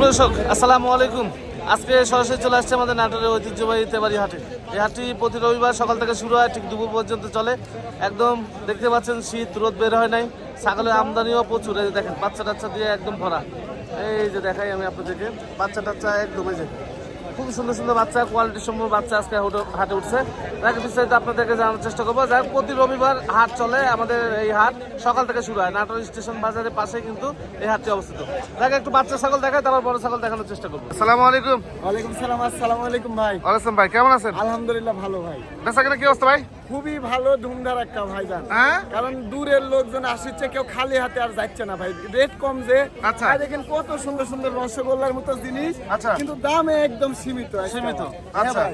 সুপ্রদর্শক, আসসালামু আলাইকুম। আজকে সরাসরি চলে আসছে আমাদের নাটোরের ঐতিহ্যবাহী তেবারি হাটে। এই হাটটি প্রতি রবিবার সকাল থেকে শুরু হয়, ঠিক দুপুর পর্যন্ত চলে। একদম দেখতে পাচ্ছেন, শীত, রোদ বের হয় নাই। ছাগলের আমদানিও প্রচুর, এই দেখেন, বাচ্চা টাচ্চা দিয়ে একদম ভরা। এই যে দেখাই আমি আপনাদেরকে, বাচ্চা টাচ্চা একদম, এই যে। খুব সুন্দর সুন্দর বাচ্চা কোয়ালিটি সম্পূর্ণ বাচ্চা আজকে হাটে- উঠছে। তাকে বিস্তারিত আপনাদেরকে জানার চেষ্টা করব। যাই প্রতি রবিবার হাট চলে আমাদের এই হাট। সকাল থেকে শুরু হয়। নাটোর স্টেশন বাজারের পাশে কিন্তু এই হাটটি অবস্থিত। দেখে একটু বাচ্চা ছাগল দেখায় তারপর বড় ছাগল দেখানোর চেষ্টা করব। আসসালামু আলাইকুম। ওয়ালাইকুম সালাম আসসালামু আলাইকুম ভাই। ওয়ালাইকুম ভাই কেমন আছেন? আলহামদুলিল্লাহ ভালো ভাই। বেচা কেনা কি অবস্থা ভাই? খুবই ভালো ধুমধার একটা ভাইজান হ্যাঁ? কারণ দূরের লোকজন আসছে কেউ খালি হাতে আর যাচ্ছে না ভাই। রেট কম যে। আচ্ছা। দেখেন কত সুন্দর সুন্দর রসগোল্লার মতো জিনিস। আচ্ছা। কিন্তু দামে একদম সীমিত সীমিত, হ্যাঁ আচ্ছা।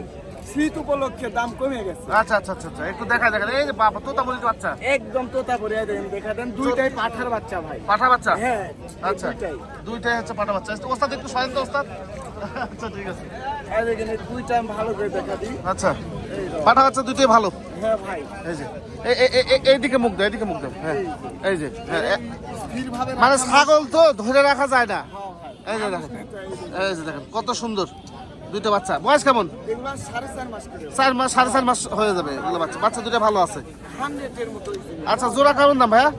শীত উপলক্ষে দাম কমে গেছে। আচ্ছা আচ্ছা আচ্ছা আচ্ছা। একটু দেখা দেখা এই যে বাবা তোতা বলি বাচ্চা। একদম তোতা পরে দেখেন দেখা দেন দুইটাই পাঠার বাচ্চা ভাই। পাঠা বাচ্চা? হ্যাঁ আচ্ছা। দুইটাই। হচ্ছে পাঠা বাচ্চা। ওস্তাদ একটু সয়েন তো ওস্তাদ। আচ্ছা ঠিক আছে। এই দেখেন এই দুইটা আমি ভালো করে দেখা দিই। আচ্ছা। পাঠা বাচ্চা দুইটাই ভালো। হ্যাঁ ভাই। এই যে। এই- এই- এই- এই- এইদিকে মুখ দাও এইদিকে মুখ দাও। হ্যাঁ। এই যে। হ্যাঁ, মানে ছাগল তো ধরে রাখা যায় না। হ্যাঁ, এই যে দেখেন। এই যে দেখেন কত সুন্দর। দুইটা বাচ্চা। বয়স কেমন? সাড়ে চার মাস সাড়ে চার মাস হয়ে যাবে এগুলো বাচ্চা। বাচ্চা দুইটা ভালো আছে। আচ্ছা জোড়া কেমন দাম ভাইয়া?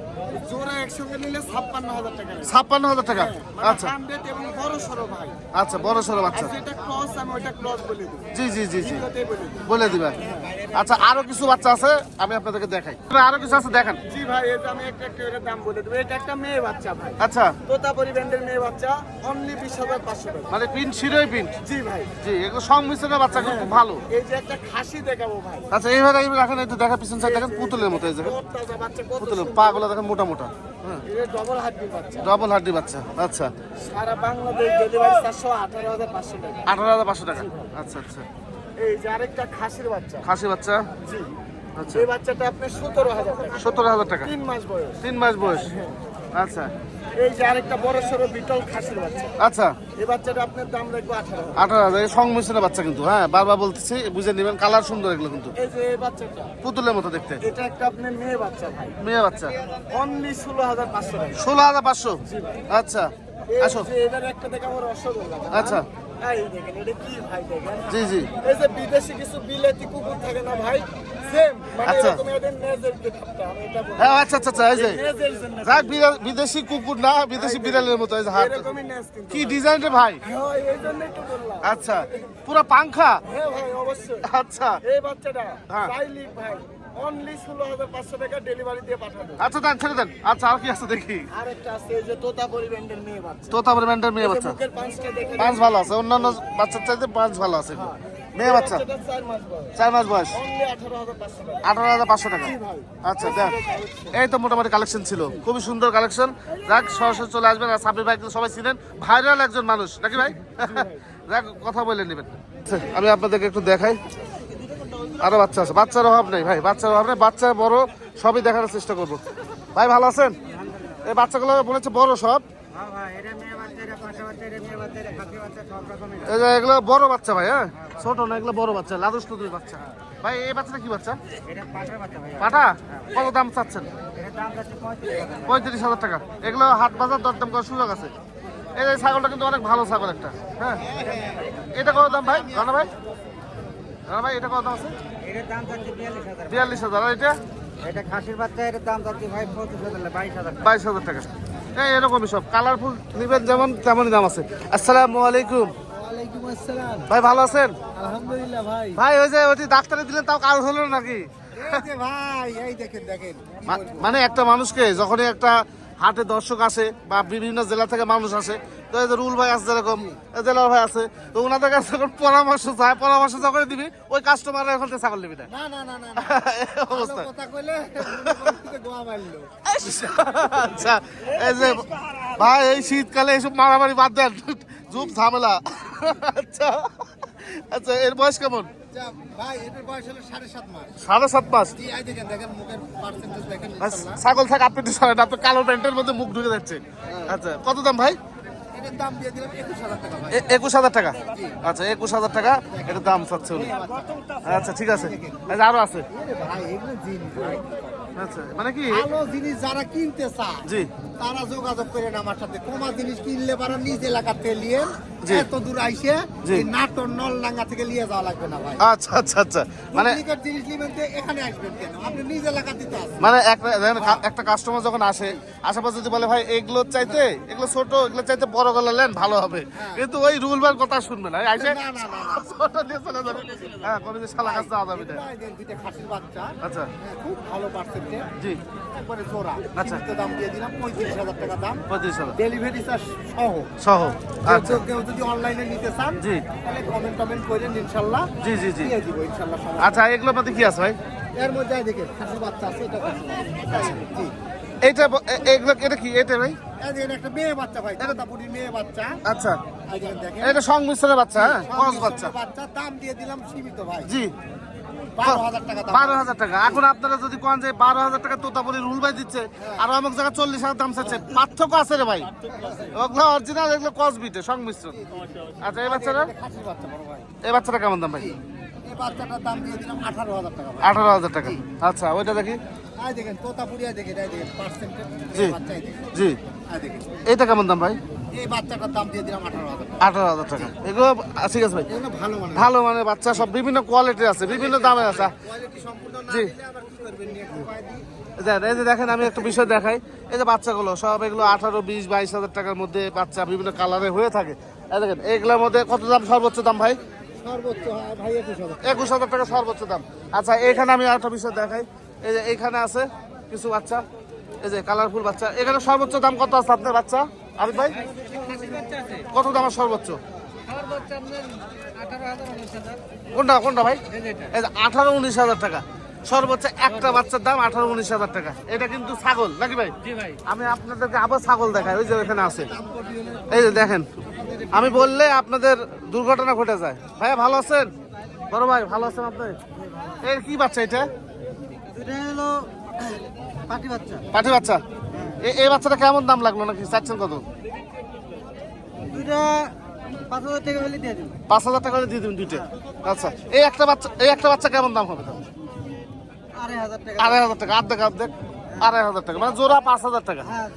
ছাপ্পান্ন হাজার টাকা টাকা। মানে আচ্ছা। আচ্ছা বড় সড়ো বাচ্চা। জি জি জি জি। বলে দিবেন আচ্ছা আরও কিছু বাচ্চা আছে আমি আপনাদেরকে দেখাই। আরও কিছু আছে দেখেন। জি ভাই এই আমি একটা একটা দাম বলে দেবো। এটা একটা মেয়ে বাচ্চা ভাই। আচ্ছা। তোতাপুরি ব্যান্ডের মেয়ে বাচ্চা অনলি বিশ হাজার পাঁচশো টাকা। মানে প্রিন্ট শিরোই প্রিন্ট জি ভাই। জি এগুলো সংমিশ্রণের বাচ্চা খুব ভালো। এই যে একটা খাসি দেখাবো ভাই। আচ্ছা এইভাবে এইভাবে রাখেন একটু দেখা পিছন সাইড দেখেন পুতুলের মতো এই যে। পুতুলের পা গুলো দেখেন মোটা মোটা। হ্যাঁ। ডবল হাড্ডি বাচ্চা। ডবল হাড্ডি বাচ্চা আচ্ছা। সারা বাংলাদেশ ডেলিভারি চারশো আঠারো হাজার পাঁচশো টাকা। আঠারো হাজার পাঁচশো টাকা। আচ্ছা আচ্ছা। এই যে আরেকটা খাসির বাচ্চা। খাসি বাচ্চা? জি। আচ্ছা। এই বাচ্চাটা আপনার সতেরো হাজার টাকা। সত্তর হাজার টাকা। তিন মাস বয়স। তিন মাস বয়স। আচ্ছা। এই যে আরেকটা বড় সড়ো বিটল খাসির বাচ্চা। আচ্ছা। এই বাচ্চাটা আপনার দাম রাখব আঠারো আঠারো হাজার। এই সংমিশ্রণের বাচ্চা কিন্তু হ্যাঁ? বারবার বলতেছি বুঝে নেবেন কালার সুন্দর এগুলো কিন্তু। এই যে এই বাচ্চাটা। পুতুলের মতো দেখতে। এটা একটা আপনার মেয়ে বাচ্চা ভাই। মেয়ে বাচ্চা। অনলি ষোলো হাজার পাঁচশো ষোলো হাজার পাঁচশো। আচ্ছা। আসো এবার একটা দেখাবো রসগোল্লা আচ্ছা। জি জি। এই যে বিদেশি কিছু বিলেতি কুকুর থাকে না ভাই? মানে আচ্ছা। হ্যাঁ আচ্ছা আচ্ছা আচ্ছা এই যে বিদেশি কুকুর না বিদেশি বিড়ালের মতো এই যে হাত। কি ডিজাইন রে ভাই? হ্যাঁ আচ্ছা পুরো পাংখা? হ্যাঁ ভাই অবশ্যই। আচ্ছা। এই বাচ্চাটা। ভাই অনলি ষোলো হাজার পাঁচশো টাকা ডেলিভারি দিয়ে পাঠাবে আচ্ছা দেন ছেড়ে দেন। আচ্ছা আর কি আছে দেখি। আর একটা আছে এই যে তোতাপুরি ব্যান্ডের মেয়ে বাচ্চা। তোতাপুরি ম্যান্ডার মেয়ে বাচ্চা। পাঁচ ভালো আছে অন্যান্য বাচ্চার চাইতে পাঁচ ভালো আছে মেয়ে বাচ্চা। চার মাস বয়স। আঠারো হাজার পাঁচশো টাকা। আচ্ছা দেখ এই তো মোটামুটি কালেকশন ছিল। খুবই সুন্দর কালেকশন যাক সরাসরি চলে আসবেন। আর সাব্বির ভাই কিন্তু সবাই ছিলেন ভাইরাল একজন মানুষ। নাকি ভাই? যাক কথা বলে নেবেন। আচ্ছা, আমি আপনাদেরকে একটু দেখাই। আরও বাচ্চা আছে। বাচ্চার অভাব নেই ভাই, বাচ্চার অভাব নেই, বাচ্চা বড় সবই দেখার চেষ্টা করব। ভাই, ভালো আছেন? এই বাচ্চাগুলো মনে হচ্ছে বড় সব। এগুলো বড় বাচ্চা ভাই হ্যাঁ? ছোট না, এগুলো বড় বাচ্চা, লাদুস দুই বাচ্চা। ভাই, এই বাচ্চাটা কি বাচ্চা? পাঠা কত দাম চাচ্ছেন? পঁয়ত্রিশ হাজার টাকা। এগুলো হাট বাজার দরদাম করার সুযোগ আছে। এই ছাগলটা কিন্তু অনেক ভালো ছাগল একটা হ্যাঁ? এটা কত দাম ভাই? রানা ভাই? রানা ভাই এটা কত আছে? এটার দাম চাচ্ছি বিয়াল্লিশ হাজার। বিয়াল্লিশ হাজার আর এটা? এটা খাসির বাচ্চা এটার দাম চাচ্ছি ভাই পঁচিশ হাজার না বাইশ হাজার টাকা। বাইশ হাজার টাকা। এই এরকমই সব। কালারফুল নিবেন যেমন তেমনই দাম আছে। আসসালামু আলাইকুম। ওয়ালাইকুম আসসালাম। ভাই ভালো আছেন? আলহামদুলিল্লাহ ভাই। ভাই ওই যে ওই ডাক্তারে দিলেন তাও কাজ হলো নাকি? এই যে ভাই এই দেখেন দেখেন। মা- মানে একটা মানুষকে যখনই একটা হাটে দর্শক আসে বা বিভিন্ন জেলা থেকে মানুষ আসে তো এই যে রুল ভাই আছে যেরকম জেলার ভাই আছে তো ওনাদের কাছে যখন পরামর্শ চায় পরামর্শ যখন দিবি ওই কাস্টমার এখন ছাগল দিবি না। না না অবস্থা। কথা কইলে আচ্ছা এই যে ভাই এই শীতকালে এইসব মারামারি বাদ দেন জুপ ঝামেলা। আচ্ছা আচ্ছা এর বয়স কেমন? সাড়ে সাত মাস। ছাগল থাকে আপনি তো সরেন কালো প্যান্টের মধ্যে মুখ ঢুকে যাচ্ছে। আচ্ছা কত দাম ভাই? একুশ হাজার টাকা আচ্ছা একুশ হাজার টাকা এটার দাম চাচ্ছে উনি। আচ্ছা ঠিক আছে। আচ্ছা আরও আছে। আচ্ছা মানে কি? ভালো জিনিস যারা কিনতে চায় জি। তারা যোগাযোগ করেন আমার সাথে। কমা জিনিস কিনলে পারা নিজ এলাকা থেকে নিয়ে। এত দূর আইসে নাটোর নলডাঙ্গা থেকে নিয়ে যাওয়া লাগবে না ভাই। আচ্ছা আচ্ছা আচ্ছা। মানে জিনিস নিবেন তো এখানে আসবেন কেন? আপনি নিজ এলাকা দিতে আসবেন মানে একটা একটা কাস্টমার যখন আসে আশেপাশে যদি বলে ভাই এগুলো চাইতে এগুলো ছোট এগুলো চাইতে বড় গলা নেন ভালো হবে। কিন্তু ওই রুল বার কথা শুনবে না। আইসে না, না, না, না। ছোট দিয়ে চলে যাবে। হ্যাঁ কোনো যে শালা কাজ দেওয়া যাবে না। দুইটা খাসির বাচ্চা আচ্ছা। হ্যাঁ, খুব ভালো পার্সেন্টে জি। একবারে জোড়া। আচ্ছা। দাম দিয়ে দিলাম পঁয়ত্রিশ হাজার টাকা দাম। পঁয়ত্রিশ হাজার। ডেলিভারি চার্জ সহ। সহ। আচ্ছা। কেউ যদি অনলাইনে নিতে চান জি। তাহলে কমেন্ট টমেন্ট করেন ইনশাল্লাহ জি জি জি। দিয়ে দিব ইনশাল্লাহ সমস্যা আচ্ছা এগুলোর মধ্যে কি আছে ভাই? এর মধ্যে দেখেন খাসির বাচ্চা আছে এটা জি। এটা এগুলো এটা কি? এটা ভাই? একটা মেয়ে বাচ্চা ভাই দাদাপুরির মেয়ে বাচ্চা। আচ্ছা। এটা সংমিশ্রণের বাচ্চা হ্যাঁ? বাচ্চা বাচ্চা দাম দিয়ে দিলাম সীমিত ভাই। জি। বারো হাজার টাকা এখন আপনারা যদি কোন যে বারো হাজার টাকা তোতাপুরি রুল ভাই দিচ্ছে আর অমুক জায়গায় চল্লিশ হাজার দাম চাচ্ছে পার্থক্য আছে রে ভাই। ওগুলো অরিজিনাল এগুলো কসবিটে সংমিশ্রণ আচ্ছা এই বাচ্চাটা? খাসির বাচ্চা বড় ভাই। এই বাচ্চাটা কেমন দাম ভাই? আঠারো হাজার টাকা আচ্ছা ওইটা দেখি। জি। জি। এইটা কেমন দাম ভাই? দাম আঠারো হাজার টাকা। এগুলো ঠিক আছে ভাই। ভালো মানে বাচ্চা। সব বিভিন্ন কোয়ালিটির আছে বিভিন্ন দামের আছে। জি। এই যে দেখেন আমি একটা বিষয় দেখাই। এই যে বাচ্চাগুলো সব এগুলো আঠারো বিশ বাইশ হাজার টাকার মধ্যে বাচ্চা বিভিন্ন কালারে হয়ে থাকে। এই দেখেন এগুলোর মধ্যে কত দাম? সর্বোচ্চ দাম ভাই? সর্বোচ্চ হয় ভাই একুশ হাজার টাকা। সর্বোচ্চ দাম। আচ্ছা এখানে আমি একটা বিষয় দেখাই। এই যে এইখানে আছে কিছু বাচ্চা এই যে কালারফুল বাচ্চা। এখানে সর্বোচ্চ দাম কত আছে আপনার বাচ্চা? আরিফ ভাই? কত দাম সর্বোচ্চ? কোনটা কোনটা ভাই? এই আঠারো উনিশ হাজার টাকা। সর্বোচ্চ একটা বাচ্চার দাম আঠারো উনিশ হাজার টাকা। এটা কিন্তু ছাগল নাকি ভাই? আমি আপনাদেরকে আবার ছাগল দেখাই ওই যে ওখানে আছে। এই যে দেখেন আমি বললে আপনাদের দুর্ঘটনা ঘটে যায়। ভাইয়া ভালো আছেন? বড় ভাই ভালো আছেন আপনি? এর কি বাচ্চা এটা? এটা হলো পাটি বাচ্চা। পাঠি বাচ্চা? এই বাচ্চাটা কেমন দাম লাগল নাকি? চাচ্ছেন কত? দুইটা পাঁচ হাজার টাকা করে দিয়ে দিন দুইটা। আচ্ছা এই একটা বাচ্চা এই একটা বাচ্চা কেমন দাম হবে? আড়াই হাজার টাকা। আড়াই হাজার টাকা অর্ধেক অর্ধেক আড়াই হাজার টাকা মানে জোড়া পাঁচ হাজার টাকা। হ্যাঁ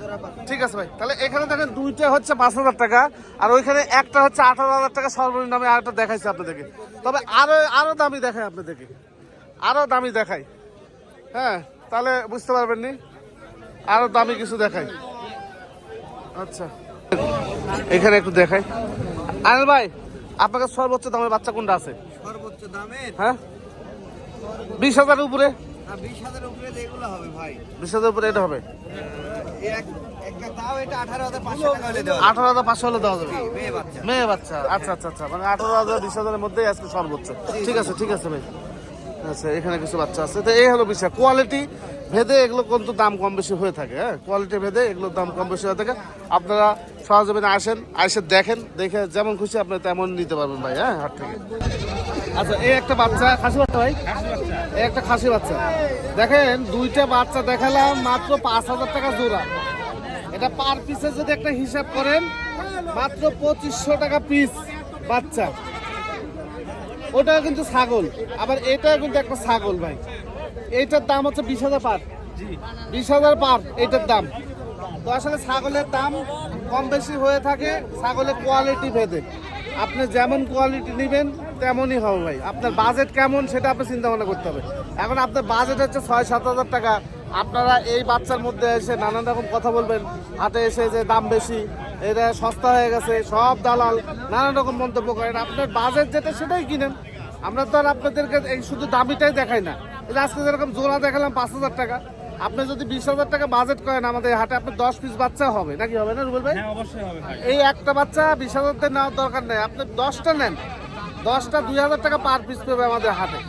ঠিক আছে ভাই তাহলে এখানে দেখেন দুইটা হচ্ছে পাঁচ হাজার টাকা আর ওইখানে একটা হচ্ছে আঠারো হাজার টাকা সর্বনিম্ন আমি আরেকটা দেখাইছি আপনাদেরকে। তবে আরও আরও দামি দেখাই আপনাদেরকে। আরও দামি দেখাই। হ্যাঁ তাহলে বুঝতে পারবেন নি আরও দামি কিছু দেখাই। আচ্ছা। এখানে একটু দেখাই। আনিল ভাই আপনার কাছে সর্বোচ্চ দামের বাচ্চা কোনটা আছে? সর্বোচ্চ দামের? হ্যাঁ? বিশ হাজারের উপরে? বিশ হবে ভাই। বিশ হাজার উপরে এটা হবে? আঠারো হাজার পাঁচশো হলে দেওয়া হাজার পাঁচশো যাবে। মেয়ে বাচ্চা। আচ্ছা আচ্ছা আচ্ছা। মানে আঠারো হাজার বিশ হাজারের মধ্যেই আজকে সর্বোচ্চ। ঠিক আছে ঠিক আছে ভাই। আচ্ছা এখানে কিছু বাচ্চা আছে। তো এই হলো বিষয়। কোয়ালিটি ভেদে এগুলো কিন্তু দাম কম বেশি হয়ে থাকে হ্যাঁ? কোয়ালিটি ভেদে এগুলোর দাম কম বেশি হয়ে থাকে। আপনারা সহজমিনে আসেন আসে দেখেন, দেখে যেমন খুশি আপনি তেমন নিতে পারবেন ভাই হ্যাঁ হাট থেকে। আচ্ছা এই একটা বাচ্চা, খাসি বাচ্চা ভাই? এই একটা খাসি বাচ্চা। দেখেন, দুইটা বাচ্চা দেখালাম, মাত্র পাঁচ হাজার টাকা জোড়া। এটা পার পিসে যদি একটা হিসাব করেন, মাত্র পঁচিশশো টাকা পিস বাচ্চা। ওটাও কিন্তু ছাগল, আবার এটাও কিন্তু একটা ছাগল ভাই। এইটার দাম হচ্ছে বিশ হাজার পার। বিশ হাজার পার এইটার দাম। তো আসলে ছাগলের দাম কম বেশি হয়ে থাকে, ছাগলের কোয়ালিটি ভেদে। আপনি যেমন কোয়ালিটি নেবেন, তেমনই হবে ভাই। আপনার বাজেট কেমন সেটা আপনি চিন্তা ভাবনা করতে হবে। এখন আপনার বাজেট হচ্ছে ছয়, সাত হাজার টাকা। আপনারা এই বাচ্চার মধ্যে এসে নানান রকম কথা বলবেন। হাতে এসে যে দাম বেশি এটা সস্তা হয়ে গেছে, সব দালাল, নানান রকম মন্তব্য করেন। আপনার বাজেট যেটা সেটাই কিনেন। আমরা তো আর আপনাদেরকে এই শুধু দামিটাই দেখাই না। এই যে আজকে যেরকম জোড়া দেখালাম পাঁচ হাজার টাকা আপনি যদি বিশ হাজার টাকা বাজেট করেন আমাদের হাটে আপনার দশ পিস বাচ্চা হবে। নাকি হবে না রুবেল ভাই? এই একটা বাচ্চা বিশ হাজার টাকা নেওয়ার দরকার নেই। আপনি দশটা নেন। দশটা দুই হাজার টাকা পার পিস পেবে আমাদের হাটে।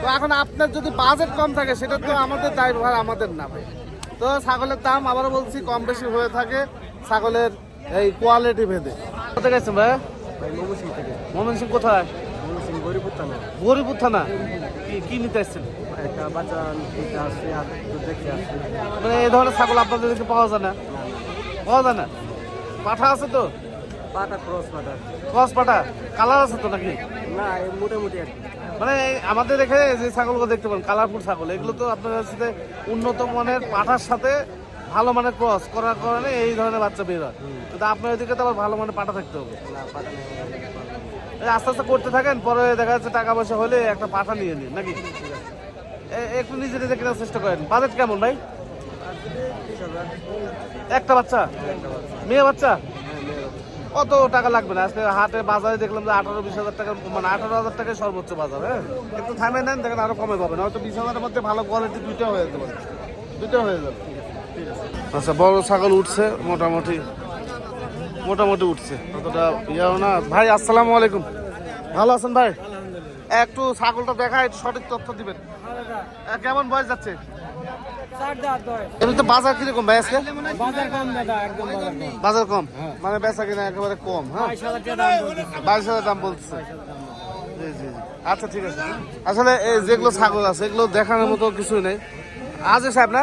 তো এখন আপনার যদি বাজেট কম থাকে সেটা তো আমাদের দায়ভার আমাদের না ভাই। তো ছাগলের দাম আবারও বলছি কম বেশি হয়ে থাকে ছাগলের এই কোয়ালিটি ভেদে। কোথায় গেছেন ভাই? মোমিন সিং কোথায়? গরিপুর থানা। কি কি নিতে মানে এই ধরনের ছাগল আপনাদের পাওয়া যায় না? পাওয়া যায় না? পাঠা আছে তো? পাটা ক্রস পাটা ক্রস কালার আছে তো নাকি? না মোটামুটি আর মানে আমাদের এখানে যে ছাগলগুলো দেখতে পান কালারফুল ছাগল এগুলো তো আপনার সাথে উন্নত মানের পাঠার সাথে ভালো মানের ক্রস করার কারণে এই ধরনের বাচ্চা বের হয়। কিন্তু আপনার ওইদিকে তো আবার ভালো মানের পাঠা থাকতে হবে। আস্তে আস্তে করতে থাকেন পরে দেখা যাচ্ছে টাকা পয়সা হলে একটা পাঠা নিয়ে নিন নাকি? একটু নিজে নিজে কেনার চেষ্টা করেন। বাজেট কেমন ভাই? একটা বাচ্চা? মেয়ে বাচ্চা? কত টাকা লাগবে না। আজকে হাটে বাজারে দেখলাম যে আঠারো বিশ হাজার টাকা মানে আঠারো হাজার টাকায় সর্বোচ্চ বাজার হ্যাঁ? একটু থামে নেন দেখেন আরও কমে পাবেন। হয়তো বিশ হাজারের মধ্যে ভালো কোয়ালিটি দুইটা হয়ে যাবে দুইটা হয়ে যাবে। আচ্ছা বড় ছাগল উঠছে মোটামুটি মোটামুটি উঠছে। অতটা ইয়েও না। ভাই আসসালামু আলাইকুম। ভালো আছেন ভাই? একটু ছাগলটা দেখা একটু সঠিক তথ্য দিবেন। কেমন বয়স যাচ্ছে। এমনিতে বাজার কীরকম ভাই আজকে? বাজার কম বাজার কম। মানে বেচা কিনা একেবারে কম হ্যাঁ? বাইশ হাজার দাম বলতেছে। জি জি। আচ্ছা ঠিক আছে। আসলে যেগুলো ছাগল আছে এগুলো দেখানোর মতো কিছুই নেই। আজ সাহেব না?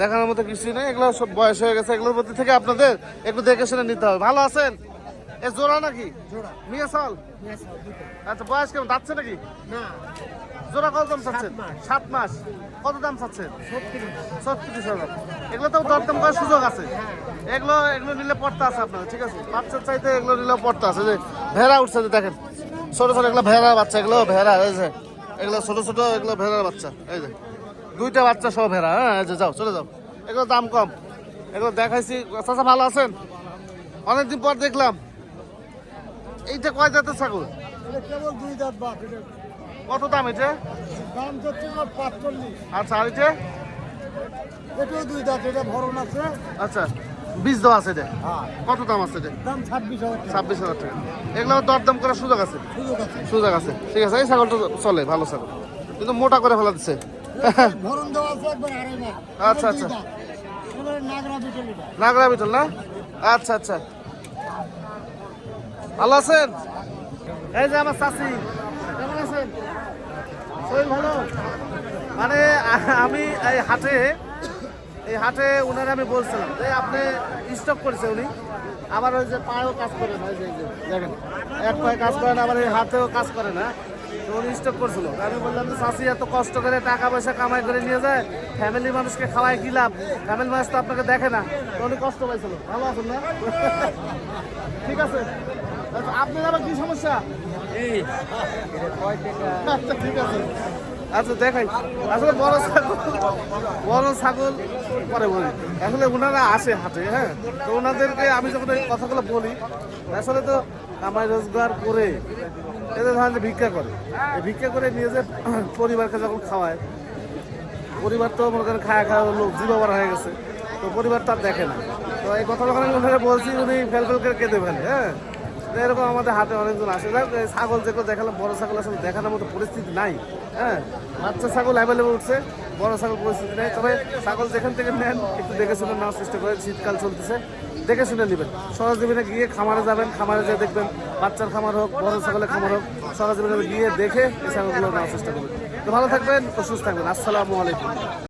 দেখানোর মতো কিছুই নেই এগুলো সব বয়স হয়ে গেছে এগুলোর প্রতি থেকে আপনাদের একটু দেখে শুনে নিতে হবে। ভালো আছেন? এ জোড়া নাকি? মিয়া সাল আচ্ছা বয়স কেমন? যাচ্ছে নাকি? না। জোড়া কত দাম চাচ্ছেন? সাত মাস। কত দাম চাচ্ছেন? ছত্রিশ হাজার। এগুলো তো দরদাম করার সুযোগ আছে। এগুলো এগুলো নিলে পড়তে আছে আপনাদের ঠিক আছে? বাচ্চার চাইতে এগুলো নিলে পড়তে আছে। যে ভেড়া উঠছে যে দেখেন ছোট ছোট এগুলো ভেড়া বাচ্চা এগুলো ভেড়া এই যে এগুলো ছোট ছোট এগুলো ভেড়ার বাচ্চা এই যে। দুইটা বাচ্চা সব ভেড়া হ্যাঁ যাও চলে যাও। এগুলো দাম কম। এগুলো দেখাইছি। চাচা ভালো আছেন? অনেকদিন পর দেখলাম। এইটা কয় জাতের ছাগল? কত দাম এটা? আচ্ছা আর এটা? এটাও দুই দাঁত এটা ভরণ আছে। আচ্ছা বীজ দেওয়া আছে এটা? হ্যাঁ। কত দাম আছে এটা? দাম ছাব্বিশ হাজার টাকা। ছাব্বিশ হাজার টাকা। এগুলো দরদাম করার সুযোগ আছে? সুযোগ আছে। সুযোগ আছে। ঠিক আছে এই ছাগলটা চলে ভালো ছাগল। কিন্তু মোটা করে ফেলা দিচ্ছে। আচ্ছা, আচ্ছা। নাগরা বিটল না? আচ্ছা আচ্ছা। ভালো আছেন? এই যে আমার চাষি কেমন আছেন? শরীর ভালো? মানে আমি এই হাটে এই হাটে উনারে আমি বলছিলাম যে আপনি স্টক করেছে উনি। আবার ওই যে পায়েও কাজ করে না ওই যে যে দেখেন। এক পায়ে কাজ করে না আবার এই হাতেও কাজ করে না। তো উনি স্টক করছিল। আমি বললাম যে চাষি এত কষ্ট করে টাকা পয়সা কামাই করে নিয়ে যায় ফ্যামিলি মানুষকে খাওয়ায় কি লাভ? ফ্যামিলি মানুষ তো আপনাকে দেখে না। তো উনি কষ্ট পাইছিল। ভালো আছেন না? ঠিক আছে। আচ্ছা, আপনার আবার কি সমস্যা? আচ্ছা ঠিক আছে। আচ্ছা দেখাই। আসলে বড় ছাগল বড় ছাগল পরে বলি। আসলে ওনারা আসে হাটে হ্যাঁ? তো ওনাদেরকে আমি যখন এই কথাগুলো বলি আসলে তো কামাই রোজগার করে এদের ধরেন যে ভিক্ষা করে। ভিক্ষা করে নিয়ে যে পরিবারকে যখন খাওয়ায়, পরিবার তো মনে করেন খায়া খাওয়া লোক জীবাবার হয়ে গেছে, তো পরিবার তার দেখে না। তো এই কথা যখন আমি বলছি, উনি ফেল ফেল করে কেঁদে ফেলে হ্যাঁ? এরকম আমাদের হাতে অনেকজন আসে। যাক ছাগল যেগুলো দেখালাম, বড় ছাগল আসলে দেখানোর মতো পরিস্থিতি নাই হ্যাঁ? বাচ্চা ছাগল অ্যাভেলেবল উঠছে। বড় ছাগল পরিস্থিতি নেই। তবে ছাগল যেখান থেকে নেন, একটু দেখে শুনে নেওয়ার চেষ্টা করেন শীতকাল চলতেছে। দেখে শুনে নেবেন। সরজীবনে গিয়ে খামারে যাবেন। খামারে যেয়ে দেখবেন বাচ্চার খামার হোক, বড় ছাগলের খামার হোক সরজীবনে গিয়ে দেখে এই ছাগলগুলো নেওয়ার চেষ্টা করবেন। তো ভালো থাকবেন তো সুস্থ থাকবেন। আসসালামু আলাইকুম।